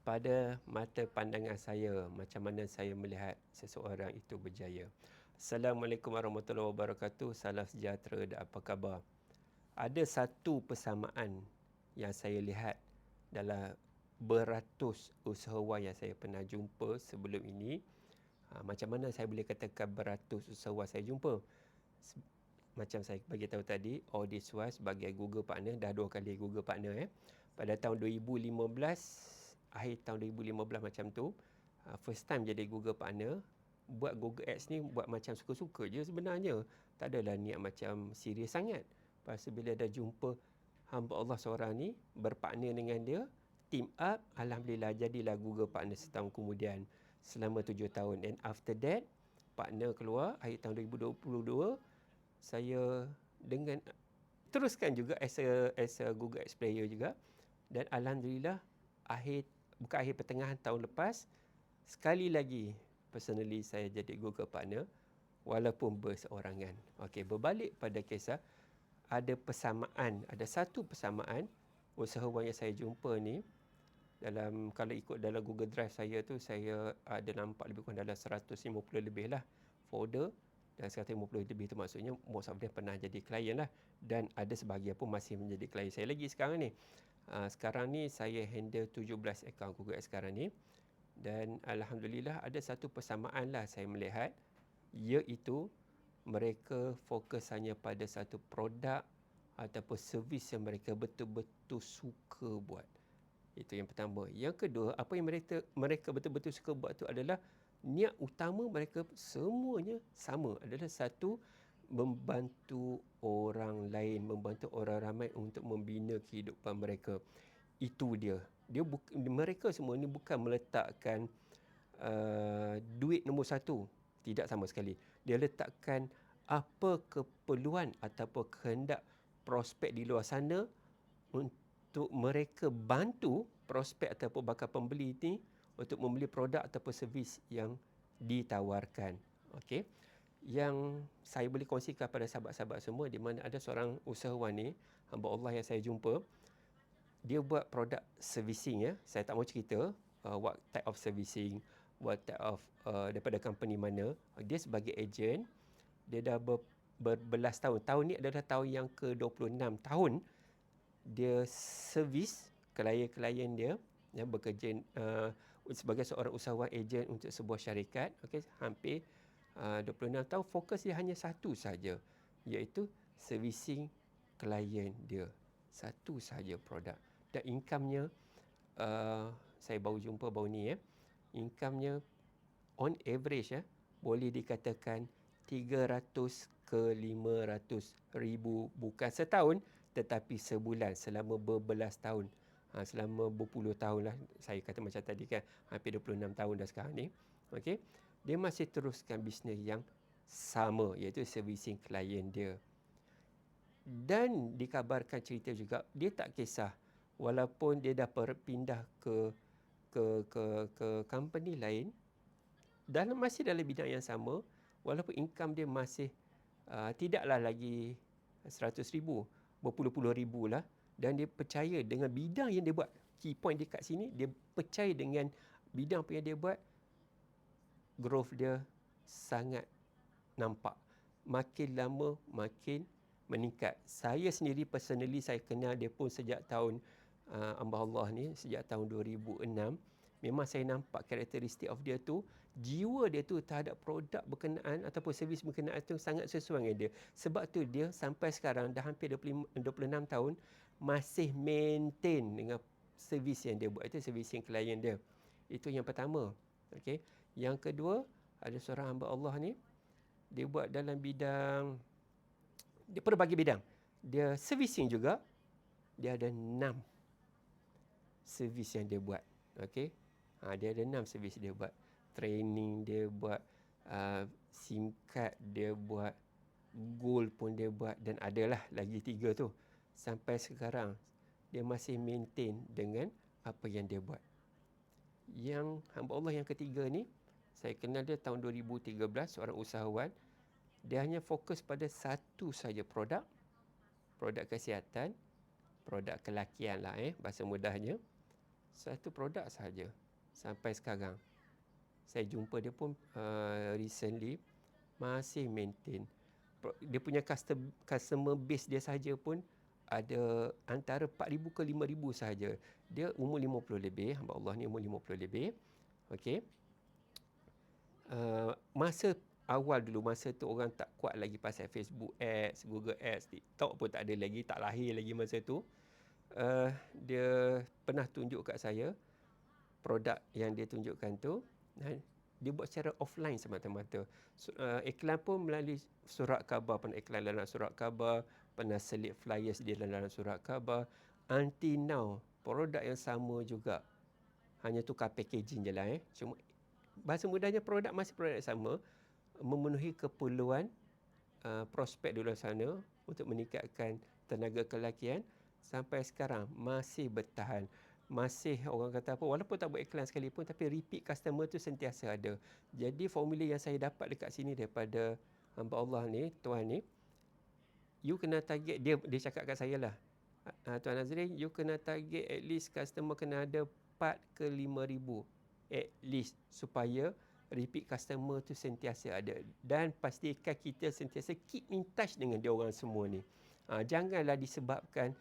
pada mata pandangan saya macam mana saya melihat seseorang itu berjaya. Assalamualaikum warahmatullahi wabarakatuh. Salam sejahtera dan apa khabar? Ada satu persamaan yang saya lihat dalam beratus usahawan yang saya pernah jumpa sebelum ini. Ha, macam mana saya boleh katakan beratus usahawan saya jumpa? Macam saya bagi tahu tadi, Audis Was sebagai Google Partner, dah dua kali Google Partner. Eh. Pada tahun 2015, akhir tahun 2015 macam tu uh, first time jadi Google partner buat Google Ads ni buat macam suka-suka je sebenarnya. Tak adalah niat macam serius sangat. Lepas bila dah jumpa hamba Allah seorang ni berpartner dengan dia team up Alhamdulillah jadilah Google partner setahun kemudian selama tujuh tahun. And after that partner keluar akhir tahun 2022 saya dengan teruskan juga as a, as a Google Ads player juga. Dan Alhamdulillah akhir bukan akhir pertengahan tahun lepas sekali lagi personally saya jadi Google partner walaupun berseorangan. Okey, berbalik pada kisah ada persamaan, ada satu persamaan usahawan yang saya jumpa ni dalam kalau ikut dalam Google Drive saya tu saya ada nampak lebih kurang dalam 150 lebih lah folder dan 150 lebih tu maksudnya most of them pernah jadi klien lah dan ada sebahagian pun masih menjadi klien saya lagi sekarang ni Uh, sekarang ni saya handle 17 akaun Google Ads sekarang ni dan Alhamdulillah ada satu persamaan lah saya melihat iaitu mereka fokus hanya pada satu produk ataupun servis yang mereka betul-betul suka buat. Itu yang pertama. Yang kedua, apa yang mereka mereka betul-betul suka buat tu adalah niat utama mereka semuanya sama adalah satu membantu orang lain, membantu orang ramai untuk membina kehidupan mereka. Itu dia. Dia mereka semua ni bukan meletakkan uh, duit nombor satu. Tidak sama sekali. Dia letakkan apa keperluan ataupun kehendak prospek di luar sana untuk mereka bantu prospek ataupun bakal pembeli ini untuk membeli produk ataupun servis yang ditawarkan. Okey yang saya boleh kongsikan pada sahabat-sahabat semua di mana ada seorang usahawan ni hamba Allah yang saya jumpa dia buat produk servicing ya. Saya tak mau cerita uh, what type of servicing what type of uh, daripada company mana. Dia sebagai agent dia dah ber, berbelas tahun. Tahun ni adalah tahun yang ke-26 tahun dia servis klien-klien dia yang bekerja uh, sebagai seorang usahawan agent untuk sebuah syarikat. Okey hampir uh, 26 tahun fokus dia hanya satu saja iaitu servicing klien dia. Satu saja produk. Dan income-nya uh, saya baru jumpa baru ni ya income-nya on average ya boleh dikatakan 300 ke 500 ribu bukan setahun tetapi sebulan selama berbelas tahun. Ha, selama berpuluh tahun lah saya kata macam tadi kan hampir 26 tahun dah sekarang ni. Okey dia masih teruskan bisnes yang sama iaitu servicing klien dia. Dan dikabarkan cerita juga dia tak kisah walaupun dia dah berpindah ke ke ke ke company lain dalam masih dalam bidang yang sama walaupun income dia masih uh, tidaklah lagi 100 ribu berpuluh-puluh ribu lah dan dia percaya dengan bidang yang dia buat key point dekat sini dia percaya dengan bidang apa yang dia buat growth dia sangat nampak. Makin lama makin meningkat. Saya sendiri personally saya kenal dia pun sejak tahun uh, Amba Allah ni sejak tahun 2006. Memang saya nampak karakteristik of dia tu, jiwa dia tu terhadap produk berkenaan ataupun servis berkenaan tu sangat sesuai dengan dia. Sebab tu dia sampai sekarang dah hampir 25, 26 tahun masih maintain dengan servis yang dia buat. Itu servis yang klien dia. Itu yang pertama. Okay. Yang kedua, ada seorang hamba Allah ni, dia buat dalam bidang, dia pelbagai bidang. Dia servicing juga, dia ada enam servis yang dia buat. Okay? Ha, dia ada enam servis dia buat. Training dia buat, uh, SIM card dia buat, goal pun dia buat dan adalah lagi tiga tu. Sampai sekarang, dia masih maintain dengan apa yang dia buat. Yang hamba Allah yang ketiga ni, saya kenal dia tahun 2013 seorang usahawan dia hanya fokus pada satu saja produk produk kesihatan produk kelakian lah eh bahasa mudahnya Satu produk sahaja sampai sekarang. Saya jumpa dia pun uh, recently masih maintain. Dia punya customer, base dia sahaja pun ada antara 4,000 ke 5,000 sahaja. Dia umur 50 lebih. Hamba Allah ni umur 50 lebih. Okey. Uh, masa awal dulu masa tu orang tak kuat lagi pasal Facebook Ads, Google Ads, TikTok pun tak ada lagi, tak lahir lagi masa tu. Uh, dia pernah tunjuk kat saya produk yang dia tunjukkan tu dan dia buat secara offline semata-mata. Uh, iklan pun melalui surat khabar, pernah iklan dalam surat khabar, pernah selip flyers dia dalam surat khabar. Until now, produk yang sama juga. Hanya tukar packaging je lah eh. Cuma bahasa mudahnya produk masih produk sama memenuhi keperluan uh, prospek di luar sana untuk meningkatkan tenaga kelakian sampai sekarang masih bertahan. Masih orang kata apa walaupun tak buat iklan sekalipun tapi repeat customer tu sentiasa ada. Jadi formula yang saya dapat dekat sini daripada hamba Allah ni tuan ni you kena target dia dia cakap kat saya lah. Uh, tuan Nazrin you kena target at least customer kena ada 4 ke 5 ribu at least supaya repeat customer tu sentiasa ada dan pastikan kita sentiasa keep in touch dengan dia orang semua ni. Ha, janganlah disebabkan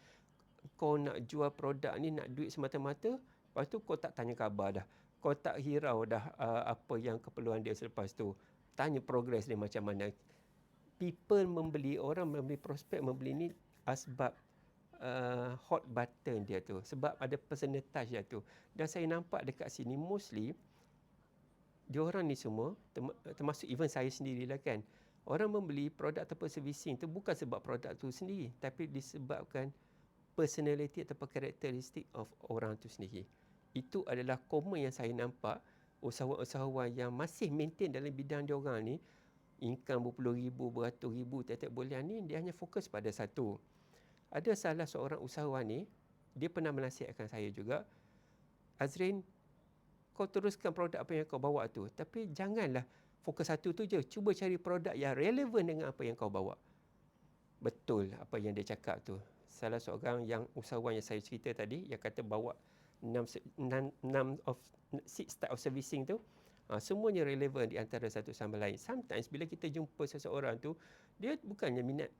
kau nak jual produk ni nak duit semata-mata, lepas tu kau tak tanya khabar dah. Kau tak hirau dah uh, apa yang keperluan dia selepas tu. Tanya progress dia macam mana. People membeli, orang membeli prospek membeli ni asbab uh, hot button dia tu. Sebab ada personal touch dia tu. Dan saya nampak dekat sini mostly dia orang ni semua termasuk even saya sendirilah kan orang membeli produk atau servicing tu bukan sebab produk tu sendiri tapi disebabkan personality atau karakteristik of orang tu sendiri itu adalah common yang saya nampak usahawan-usahawan yang masih maintain dalam bidang dia orang ni income berpuluh ribu, beratus ribu tiap-tiap bulan ni dia hanya fokus pada satu ada salah seorang usahawan ni dia pernah menasihatkan saya juga Azrin kau teruskan produk apa yang kau bawa tu. Tapi janganlah fokus satu tu je. Cuba cari produk yang relevan dengan apa yang kau bawa. Betul apa yang dia cakap tu. Salah seorang yang usahawan yang saya cerita tadi yang kata bawa 6 6 of 6 type of servicing tu ha, semuanya relevan di antara satu sama lain. Sometimes bila kita jumpa seseorang tu dia bukannya minat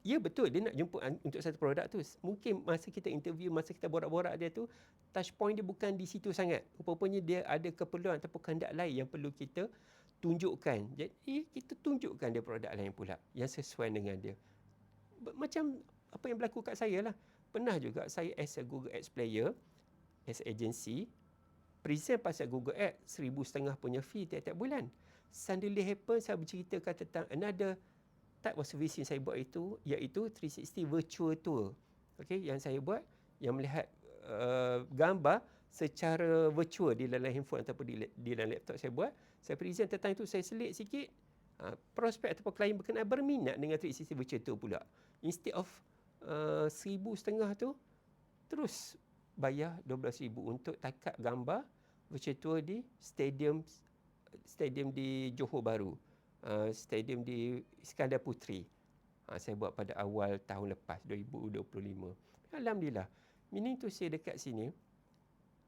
Ya betul dia nak jumpa untuk satu produk tu. Mungkin masa kita interview, masa kita borak-borak dia tu, touch point dia bukan di situ sangat. Rupanya dia ada keperluan ataupun kehendak lain yang perlu kita tunjukkan. Jadi kita tunjukkan dia produk lain pula yang sesuai dengan dia. Macam apa yang berlaku kat saya lah. Pernah juga saya as a Google Ads player, as agency, present pasal Google Ads seribu setengah punya fee tiap-tiap bulan. Suddenly happen saya berceritakan tentang another type of service yang saya buat itu iaitu 360 virtual tour. Okey, yang saya buat yang melihat uh, gambar secara virtual di dalam handphone ataupun di, di dalam laptop saya buat. Saya present tentang itu, saya selit sikit. Uh, prospek ataupun klien berkenaan berminat dengan 360 virtual tour pula. Instead of uh, seribu setengah tu, terus bayar 12 ribu untuk takap gambar virtual tour di stadium stadium di Johor Bahru. Uh, stadium di Iskandar Putri. Uh, saya buat pada awal tahun lepas 2025. Alhamdulillah. Meaning tu saya dekat sini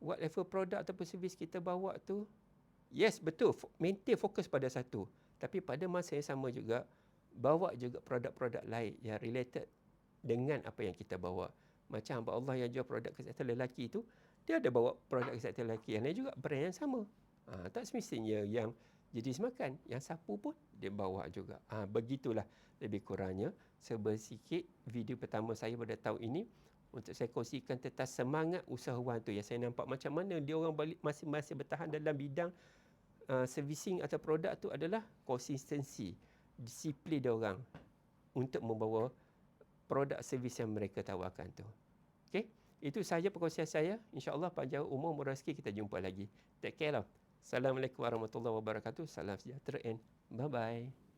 whatever produk ataupun servis kita bawa tu yes betul maintain fokus pada satu tapi pada masa yang sama juga bawa juga produk-produk lain yang related dengan apa yang kita bawa. Macam hamba Allah yang jual produk kesihatan lelaki tu, dia ada bawa produk kesihatan lelaki yang lain juga brand yang sama. Ha, tak semestinya yang jadi semakan yang sapu pun dia bawa juga. Ha, begitulah lebih kurangnya sebesikit video pertama saya pada tahun ini untuk saya kongsikan tentang semangat usahawan tu yang saya nampak macam mana dia orang balik masing-masing bertahan dalam bidang uh, servicing atau produk tu adalah konsistensi, disiplin dia orang untuk membawa produk servis yang mereka tawarkan tu. Okey, itu sahaja perkongsian saya. Insya-Allah panjang umur murah rezeki kita jumpa lagi. Take care lah. Assalamualaikum warahmatullahi wabarakatuh. Salam sejahtera and bye-bye.